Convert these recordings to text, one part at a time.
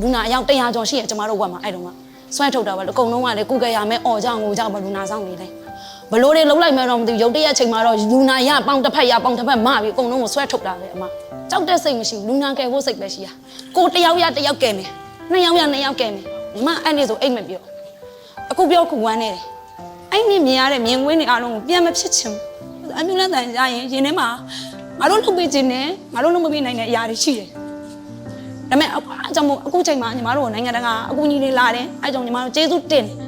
လူနာအယောက်100ကျော်ရှိရကျမတို့ဝက်မှာအဲ့တုန်းကဆွဲထုတ်တာပဲလို့အကုန်လုံးကလည်းကုကရမယ်អော်ကြငိုကြမလူနာဆောင်နေတယ်ဘလို့တွေလုံးလိုက်မှတော့မသိဘူးရုတ်တရက်ချိန်မှာတော့လူနာရပေါင်တစ်ဖက်ရပေါင်တစ်ဖက်မပြီးအကုန်လုံးကိုဆွဲထုတ်တာပဲအမကြောက်တဲ့စိတ်မရှိဘူးလူနာကယ်ဖို့စိတ်ပဲရှိရကိုတယောက်ရတယောက်ကယ်မယ်နှစ်ယောက်ရနှစ်ယောက်ကယ်မယ်ညီမအဲ့နေဆိုအိတ်မပြောအခုပြောခုဝမ်းနေတယ်အဲ့နေမြင်ရတဲ့မြင်ကွင်းတွေအားလုံးကိုပြန်မဖြစ်ချင်ဘူးအမျိုးလန်းတန်ရရင်ရင်ထဲမှာငါတို့လုပ်ပေးခြင်းနဲ့ငါတို့လုပ်မပေးနိုင်တဲ့အရာတွေရှိတယ် ဒါပေမဲ့အကြောင်းမို့အခုချိန်မှာညီမတို့နိုင်ငံတကာအကူအညီတွေလာတယ်အဲကြောင့်ညီမတို့ကျေးဇူးတင်တယ်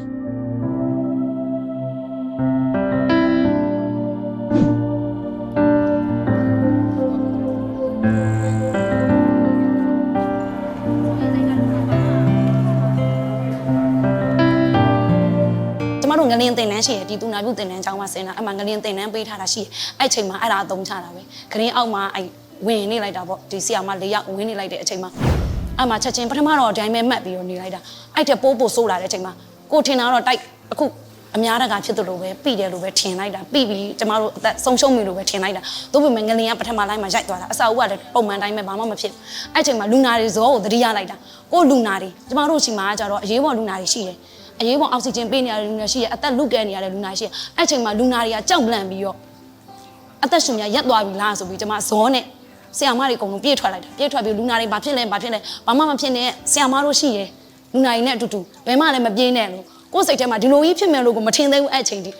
ကျမတို့ငလင်းတင်တန်းရှိရဒီတူနာပြုတင်တန်းကျောင်းမှာဆင်းတာအမှငလင်းတင်တန်းပေးထားတာရှိရအဲ့ချိန်မှာအဲ့ဒါအသုံးချတာပဲဂရင်းအောက်မှာအဲ့ ဝင်နေလိုက်တာပေါ့ဒီဆီယာမ၄ယောက်ဝင်နေလိုက်တဲ့အချိန်မှာအဲ့မှာချက်ချင်းပထမတော့ဒိုင်းမဲမှတ်ပြီးတော့နေလိုက်တာအဲ့တဲ့ပိုးပိုးဆိုးလာတဲ့အချိန်မှာကိုထင်တာတော့တိုက်အခုအများတကာဖြစ်သလိုပဲပြီးတယ်လို့ပဲထင်လိုက်တာပြီးပြီးကျမတို့အသက်ဆုံးရှုံးပြီလို့ပဲထင်လိုက်တာသို့ပေမဲ့ငလင်ကပထမလိုက်မှာရိုက်သွားတာအစာအုပ်ကလည်းပုံမှန်တိုင်းပဲဘာမှမဖြစ်အဲ့ချိန်မှာလူနာတွေဇောကိုသတိရလိုက်တာကိုလူနာတွေကျမတို့ရှိမှာကကြတော့အရေးပေါ်လူနာတွေရှိတယ်အရေးပေါ်အောက်ဆီဂျင်ပေးနေရတဲ့လူနာရှိရအသက်လုကဲနေရတဲ့လူနာရှိရအဲ့ချိန်မှာလူနာတွေကကြောက်လန့်ပြီးတော့အသက်ရှင်များရက်သွားပြီလားဆိုပြီးကျမဇောနဲ့ ဆရာမတွေအကုန်လုံးပြေးထွက်လိုက်တာပြေးထွက်ပြီးလူနာတွေဘာဖြစ်လဲဘာဖြစ်လဲဘာမှမဖြစ်နဲ့ဆရာမတို့ရှိရလူနာတွေနဲ့အတူတူဘယ်မှလည်းမပြေးနဲ့လို့ကိုယ်စိတ်ထဲမှာဒီလိုကြီးဖြစ်မယ်လို့ကိုမထင်သေးဘူးအဲ့ချိန်ထိ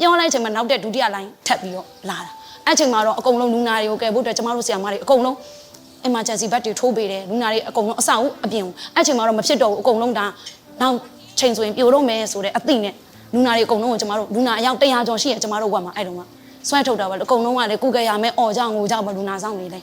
ပြောလိုက်ချိန်မှာနောက်တဲ့ဒုတိယလိုင်းထပ်ပြီးတော့လာတာအဲ့ချိန်မှာတော့အကုန်လုံးလူနာတွေကိုကယ်ဖို့အတွက်ကျမတို့ဆရာမတွေအကုန်လုံး emergency bed တွေထိုးပေးတယ်လူနာတွေအကုန်လုံးအဆောက်အပြင်ကိုအဲ့ချိန်မှာတော့မဖြစ်တော့ဘူးအကုန်လုံးဒါနောက်ချိန်ဆိုရင်ပြိုတော့မယ်ဆိုတဲ့အသိနဲ့လူနာတွေအကုန်လုံးကိုကျမတို့လူနာအယောက်100ကျော်ရှိရကျမတို့ဝက်မှာအဲ့တုန်းကဆွဲထုတ်တာပဲလို့အကုန်လုံးကလည်းကုကရမယ်អော်ကြငိုကြမလူနာဆောင်နေတယ်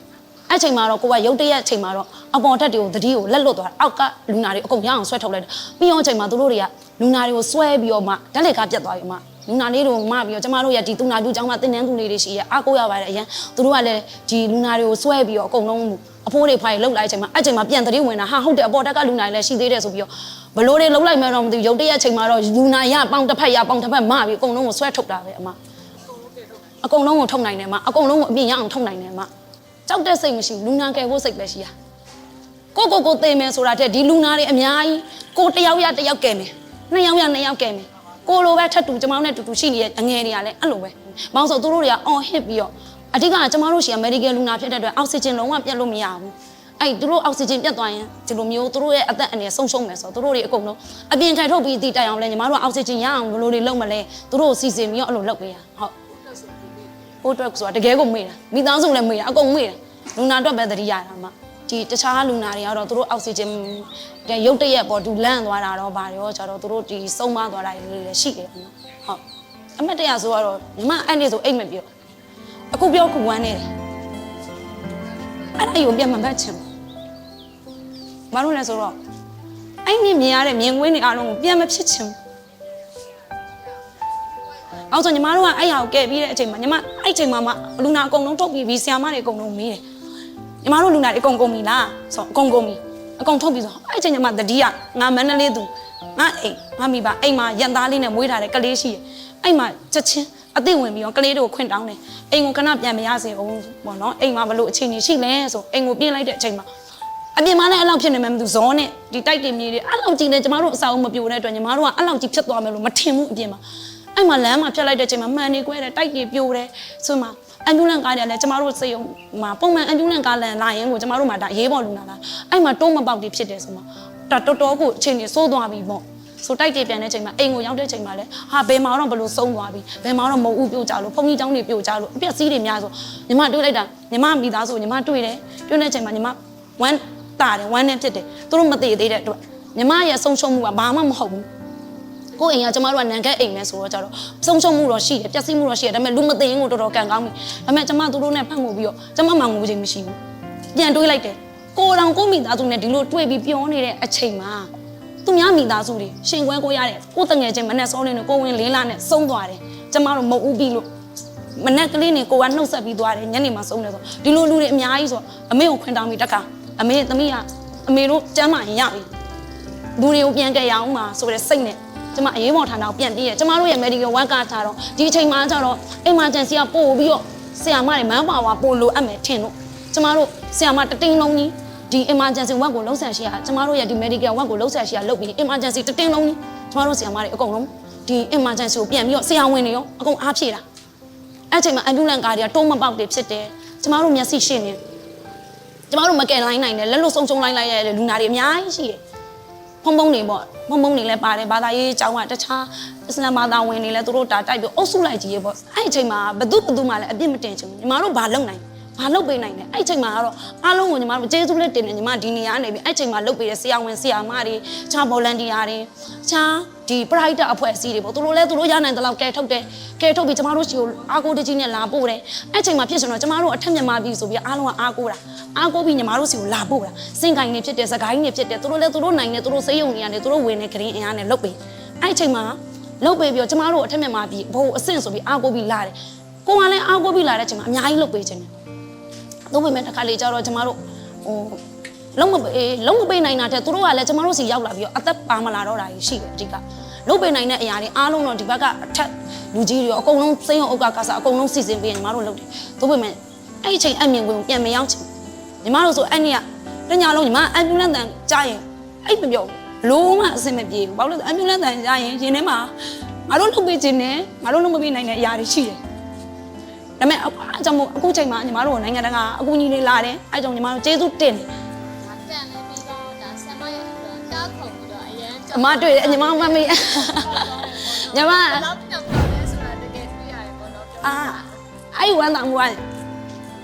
အဲ့ချိန်မှာတော့ကိုကရုတ်တရက်ချိန်မှာတော့အပေါ်တက်တွေကိုတတိကိုလက်လွတ်သွားအောက်ကလူနာတွေအကုန်ရအောင်ဆွဲထုတ်လိုက်တယ်ပြီးတော့ချိန်မှာသူတို့တွေကလူနာတွေကိုဆွဲပြီးတော့မှဓာတ်လေကားပြတ်သွားပြီမှလူနာလေးတို့မှပြီးတော့ကျမတို့ရဒီသူနာပြုကျောင်းမှာတင်တန်းသူလေးတွေရှိရအားကိုးရပါတယ်အရင်သူတို့ကလည်းဒီလူနာတွေကိုဆွဲပြီးတော့အကုန်လုံးအဖိုးတွေဖိုင်လှုပ်လိုက်ချိန်မှာအဲ့ချိန်မှာပြန်တတိဝင်တာဟာဟုတ်တယ်အပေါ်တက်ကလူနာတွေလည်းရှိသေးတယ်ဆိုပြီးတော့ဘလို့တွေလှုပ်လိုက်မှတော့မသိဘူးရုတ်တရက်ချိန်မှာတော့လူနာရပေါင်တစ်ဖက်ရပေါင်တစ်ဖက်မှပြီးအကုန်လုံးကိုဆွဲထုတ်တာပဲအမအကုန်လုံးကိုထုတ်နိုင်တယ်မအကုန်လုံးကိုအပြင်ရအောင်ထုတ်နိုင်တယ်မ ကြောက်တဲ့စိတ်မရှိဘူးလူနာကယ်ဖို့စိတ်ပဲရှိရကိုကိုကိုသိမယ်ဆိုတာတဲ့ဒီလူနာတွေအများကြီးကိုတယောက်ရတယောက်ကဲမယ်နှစ်ယောက်ရနှစ်ယောက်ကဲမယ်ကိုလိုပဲထပ်တူကျမတို့နဲ့တူတူရှိနေတဲ့အငယ်တွေကလည်းအဲ့လိုပဲမောင်ဆိုသူတို့တွေကအော်ဟစ်ပြီးတော့အဓိကကျမတို့ရှိအမေရိကန်လူနာဖြစ်တဲ့အတွက်အောက်ဆီဂျင်လုံးဝပြတ်လို့မရဘူးအဲ့သူတို့အောက်ဆီဂျင်ပြတ်သွားရင်ဒီလိုမျိုးသူတို့ရဲ့အသက်အန္တရာယ်ဆုံးရှုံးမယ်ဆိုတော့သူတို့တွေအကုန်လုံးအပြင်ထိုင်ထုတ်ပြီးတည်တိုင်အောင်လဲညီမတို့ကအောက်ဆီဂျင်ရအောင်ဘယ်လိုတွေလုပ်မလဲသူတို့ကိုစီစဉ်ပြီးတော့အဲ့လိုလုပ်ပေးရဟုတ် ကိုအတွက်ဆိုတာတကယ်ကိုမေ့တာမိသားစုလည်းမေ့တာအကုန်မေ့တာလူနာအတွက်ပဲသတိရတာမှဒီတခြားလူနာတွေကတော့သူတို့အောက်ဆီဂျင်ရုတ်တရက်ပေါ့ဒူလန့်သွားတာတော့ဗါရောကျတော့သူတို့ဒီဆုံးမသွားတာတွေလည်းရှိတယ်ပေါ့ဟုတ်အမတ်တရဆိုတော့ညီမအဲ့နေဆိုအိတ်မပြောအခုပြောခုဝမ်းနေတယ်အဲ့ဒါကိုပြန်မဖတ်ချင်ဘူးမတို့လည်းဆိုတော့အဲ့မြင်မြင်ရတဲ့မြင်ကွင်းတွေအားလုံးကိုပြန်မဖြစ်ချင်ဘူး အောက်ဆိုညီမတို့ကအဲ့ဟာကိုကဲပြီးတဲ့အချိန်မှာညီမအဲ့ချိန်မှာမှလူနာအကုန်လုံးထုတ်ပြီးပြီးဆီယာမတွေအကုန်လုံးမေးတယ်ညီမတို့လူနာတွေအကုန်ကုန်ပြီလားဆိုအကုန်ကုန်ပြီအကုန်ထုတ်ပြီးဆိုအဲ့ချိန်ညီမတတိယငါမန္တလေးသူငါအိမ်ငါမိဘအိမ်မှာရန်သားလေးနဲ့မွေးထားတဲ့ကလေးရှိတယ်အဲ့မှာချက်ချင်းအသိဝင်ပြီးတော့ကလေးတို့ကိုခွင့်တောင်းတယ်အိမ်ကိုကနပြန်မရစေအောင်ပေါ့နော်အိမ်မှာဘလို့အချိန်ကြီးရှိလဲဆိုအိမ်ကိုပြင်လိုက်တဲ့အချိန်မှာအပြင်မှာလည်းအဲ့လောက်ဖြစ်နေမှမသူဇောနဲ့ဒီတိုက်တင်မြေတွေအဲ့လောက်ကြီးနေကျမတို့အစာအုပ်မပြိုတဲ့အတွက်ညီမတို့ကအဲ့လောက်ကြီးဖြစ်သွားမယ်လို့မထင်ဘူးအပြင်မှာ အဲ့မှာလမ်းမှာဖြတ်လိုက်တဲ့အချိန်မှာမှန်နေကွဲတယ်တိုက်ကြီးပြိုတယ်ဆိုမှအမ်ဘူလန်ကားတယ်လည်းကျမတို့စေယုံမှာပုံမှန်အမ်ဘူလန်ကားလန်လာရင်ကိုကျမတို့မှာဒါရေးပေါ်လူနာလားအဲ့မှာတုံးမပေါက်တွေဖြစ်တယ်ဆိုမှဒါတော်တော်ကိုအချိန်ကြီးစိုးသွားပြီပေါ့ဆိုတိုက်ကြီးပြန်တဲ့အချိန်မှာအိမ်ကိုရောက်တဲ့အချိန်မှာလည်းဟာဘယ်မှာတော့ဘလို့ဆုံးသွားပြီဘယ်မှာတော့မုံဥပြိုကြလို့ဖုန်ကြီးတောင်းတွေပြိုကြလို့အပြက်စီးတွေများဆိုညီမတွေးလိုက်တာညီမမိသားစုညီမတွေးတယ်တွေးတဲ့အချိန်မှာညီမဝမ်းတာတယ်ဝမ်းနဲ့ဖြစ်တယ်သူတို့မသေးသေးတဲ့အတွက်ညီမရဲ့ဆုံးရှုံးမှုကဘာမှမဟုတ်ဘူး ကိုယ့်အိမ်ကကျမတို့ကနန်ခက်အိမ်ပဲဆိုတော့ကြတော့ဆုံးရှုံးမှုတော့ရှိတယ်ပျက်စီးမှုတော့ရှိတယ်ဒါပေမဲ့လူမသိရင်ကိုတော်တော်ကန်ကောင်းပြီဒါပေမဲ့ကျမတို့နဲ့ဖတ်မှုပြီးတော့ကျမမှငိုခြင်းမရှိဘူးပြန်တွေးလိုက်တယ်ကိုတောင်ကိုမိသားစုနဲ့ဒီလိုတွေးပြီးပြောနေတဲ့အချိန်မှာသူများမိသားစုတွေရှင်ကွဲကိုရတဲ့ကိုတငယ်ချင်းမနဲ့စောနေကိုဝင်လေးလာနဲ့ဆုံးသွားတယ်ကျမတို့မဟုတ်ဘူးလို့မနဲ့ကလေးနဲ့ကိုကနှုတ်ဆက်ပြီးသွားတယ်ညနေမှဆုံးတယ်ဆိုဒီလိုလူတွေအများကြီးဆိုအမေကိုခွင်တောင်းပြီးတက်ခါအမေသမီးကအမေတို့ကျမ်းမာရင်ရပြီလူတွေကိုပြန်ကြရအောင်ပါဆိုတဲ့စိတ်နဲ့ ကျမအရေးပေါ်ဌာနကိုပြန်ပြေးရကျမတို့ရဲ့ medical worker ကြတော့ဒီအချိန်မှကျတော့ emergency ကပို့ပြီးတော့ဆရာမတွေမန်းပါဝါပို့လို့အပ်မယ်ထင်လို့ကျမတို့ဆရာမတတင်းလုံးကြီးဒီ emergency work ကိုလုံးဆန်ရှိရကျမတို့ရဲ့ဒီ medical work ကိုလုံးဆန်ရှိရလုပ်ပြီး emergency တတင်းလုံးကြီးကျမတို့ဆီမှာတွေအကုန်လုံးဒီ emergency ကိုပြန်ပြီးတော့ဆရာဝန်တွေရောအကုန်အားဖြည့်တာအဲ့ချိန်မှာ ambulance ကားတွေကတုံးမပေါက်တွေဖြစ်တယ်ကျမတို့မျက်စိရှင်းနေကျမတို့မကယ်လိုင်းနိုင်တယ်လက်လို့ဆုံးရှုံးလိုက်လိုက်ရတဲ့လူနာတွေအများကြီးရှိတယ် ဖုံဖုံတွေပေါ့ဖုံဖုံတွေလည်းပါတယ်ဘာသာရေးအကြောင်းကတခြားအစ္စလာမ်ဘာသာဝင်တွေလည်းသူတို့တာတိုက်ပြီးအုပ်စုလိုက်ကြီးရေပေါ့အဲ့ဒီအချိန်မှာဘသူဘသူမှလည်းအပြစ်မတင်ချင်ဘူးညီမတို့ဘာလုပ်နိုင် ဘာလုပ်ပေးနိုင်လဲအဲ့ဒီအချိန်မှာကတော့အားလုံးကိုညီမတို့ကျေးဇူးလက်တင်တယ်ညီမဒီနေရာနေပြီးအဲ့ဒီအချိန်မှာလုပ်ပေးတဲ့ဆရာဝန်ဆရာမတွေခြား volunteer တွေခြားဒီ private အဖွဲ့အစည်းတွေပေါ့သူတို့လည်းသူတို့ရနိုင်တဲ့လောက်ကဲထုတ်တယ်ကဲထုတ်ပြီးကျမတို့ရှိကိုအားကိုးတကြီးနဲ့လာပို့တယ်အဲ့ဒီအချိန်မှာဖြစ်စတော့ကျမတို့အထက်မြန်မာပြည်ဆိုပြီးအားလုံးကအားကိုးတာအားကိုးပြီးညီမတို့စီကိုလာပို့တာစင်ကိုင်းနေဖြစ်တယ်စကိုင်းနေဖြစ်တယ်သူတို့လည်းသူတို့နိုင်တယ်သူတို့စေးရုံနေရတယ်သူတို့ဝင်နေဂရင်းအင်အားနဲ့လုပ်ပေးအဲ့ဒီအချိန်မှာလုပ်ပေးပြီးတော့ကျမတို့အထက်မြန်မာပြည်ဘိုးအဆင့်ဆိုပြီးအားကိုးပြီးလာတယ်ကိုကလည်းအားကိုးပြီးလာတဲ့အချိန်မှာအများကြီးလုပ်ပေးခြင်းတယ် သို့ပေမဲ့တစ်ခါလေကျတော့ကျမတို့ဟိုလုံးမပေးလုံးမပေးနိုင်တာတဲ့သူတို့ကလည်းကျမတို့စီရောက်လာပြီးတော့အသက်ပါမလာတော့တာကြီးရှိတယ်အဓိကလုံးပေးနိုင်တဲ့အရာတွေအားလုံးတော့ဒီဘက်ကအထက်လူကြီးတွေရောအကုန်လုံးစိမ့်အောင်ဥက္ကကစားအကုန်လုံးစီစဉ်ပေးညီမတို့လုပ်တယ်သို့ပေမဲ့အဲ့ဒီအချိန်အမြင်ဝင်ပြန်မရောက်ချင်ညီမတို့ဆိုအဲ့နေ့ကတညာလုံးညီမအမ်ဘူလန့်တန်ကြားရင်အဲ့မပြောဘူးလုံးဝအဆင်မပြေဘူးဘာလို့လဲအမ်ဘူလန့်တန်ကြားရင်ရင်ထဲမှာငါတို့လုပ်ပေးခြင်းနဲ့ငါတို့လုပ်မပေးနိုင်တဲ့အရာတွေရှိတယ် ဒါပေမဲ့အခုအကြောင်းမို့အခုချိန်မှာညီမတို့နိုင်ငံတကာအကူအညီတွေလာတယ်အဲကြောင့်ညီမတို့ကျေးဇူးတင်တယ်တန်လည်းပြီးတော့ဒါဆမ်မရဲ့အတွက်တားခုံပြီးတော့အရန်အမတွေ့တယ်ညီမမမေးညီမတော့ပြောင်းပြောင်းလဲဆိုတာတကယ်တွေ့ရတယ်ပေါ့နော်ပြောအာအဲ့ဒီဝမ်းသာမှုက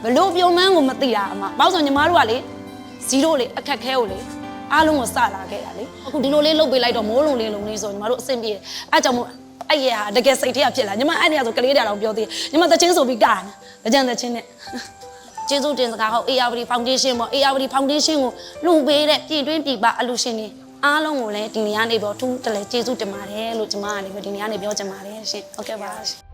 ဘလို့ပြုံမှန်းကိုမသိတာအမဘာလို့ဆိုညီမတို့ကလေ0လေအခက်ခဲကိုလေအားလုံးကိုစလာခဲ့တာလေအခုဒီလိုလေးလုတ်ပေးလိုက်တော့မိုးလုံးလေးလုံးလေးဆိုညီမတို့အဆင်ပြေတယ်အဲကြောင့်မို့ အဲ့ရဟာတကယ်စိတ်ထဲကဖြစ်လာညီမအဲ့နေရဆိုကလေးတောင်ပြောသေးတယ်ညီမတချင်းဆိုပြီးကာနေကြံတချင်းနဲ့ကျေးဇူးတင်စကားဟော ARD Foundation ပေါ့ ARD Foundation ကိုလူပေးတဲ့ပြည်တွင်းပြည်ပအလူရှင်တွေအားလုံးကိုလည်းဒီနေရာနေပေါ့ထူးတလဲကျေးဇူးတင်ပါတယ်လို့ညီမကနေပြီးဒီနေရာနေပြောချင်ပါတယ်ရှင်ဟုတ်ကဲ့ပါရှင်